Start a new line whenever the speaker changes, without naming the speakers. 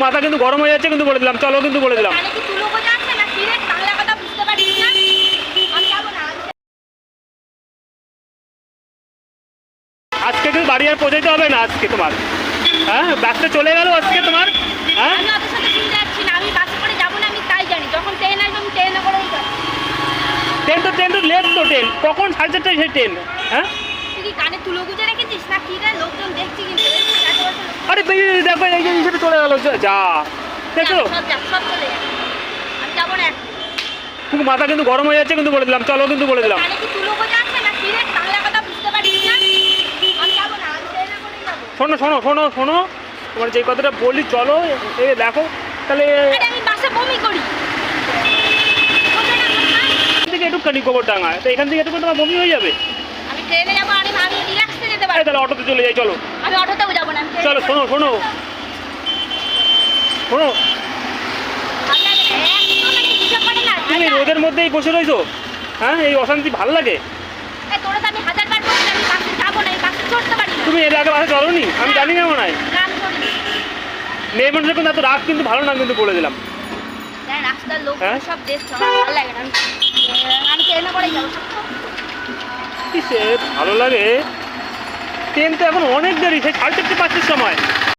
মাথা কিন্তু গরম হয়ে যাচ্ছে কিন্তু বলে দিলাম চলো কিন্তু বলে দিলাম। আজকে কিন্তু বাড়ি আর পৌঁছাইতে হবে না আজকে তোমার। হ্যাঁ বাসটা চলে গেল আজকে তোমার। হ্যাঁ?
আমি ওদের যাচ্ছি না আমি বাসে করে যাব আমি তাই জানি। যখন ট্রেন
তো ট্রেন তো লেট তো ট্রেন কখন সাড়ে চারটায় ট্রেন হ্যাঁ?
তুই কি কানে তুলো গুজে রেখেছিস? না কি রে লোকজন দেখছি কিন্তু।
আরে দেখো এই যে হিসেবে চলে গেল যা দেখো।
সব সব চলে আমি যাব না।
কিন্তু মাথা কিন্তু গরম হয়ে যাচ্ছে কিন্তু বলে দিলাম চলো কিন্তু বলে দিলাম।
কানে কি তুলো বোঝা আছে না কি বাংলা কথা বুঝতে পারিস না? আমি যাব না আমি ট্রেনে করেই যাব।
শোনো শোনো শোনো শোনো তোমার যে কথাটা বলি চলো এই দেখো তাহলে
আরে আমি বাসে বমি করি। বোঝো না কথা?
এখান থেকে একটুখানি গোবর ডাঙা তো এখান থেকে একটু তোমার বমি হয়ে যাবে।
আমি ট্রেনে যাব আমি যেতে
আরে
পারব
তাহলে অটোতে চলে যাই চলো।
আমি অটোতেও যাব না
চলো শোনো শোনো। শোনো। তুমি রোদের মধ্যেই বসে রয়েছো হ্যাঁ এই অশান্তি ভালো লাগে। তুমি এর আগে বাসে চলোনি আমি জানি না মনে হয়। মেয়ে মানুষের কিন্তু এত রাগ কিন্তু ভালো না কিন্তু বলে দিলাম। হ্যাঁ? কিসে ভালো লাগে। ট্রেন তো এখন অনেক দেরি সেই সাড়ে চারটে পাঁচটার সময়।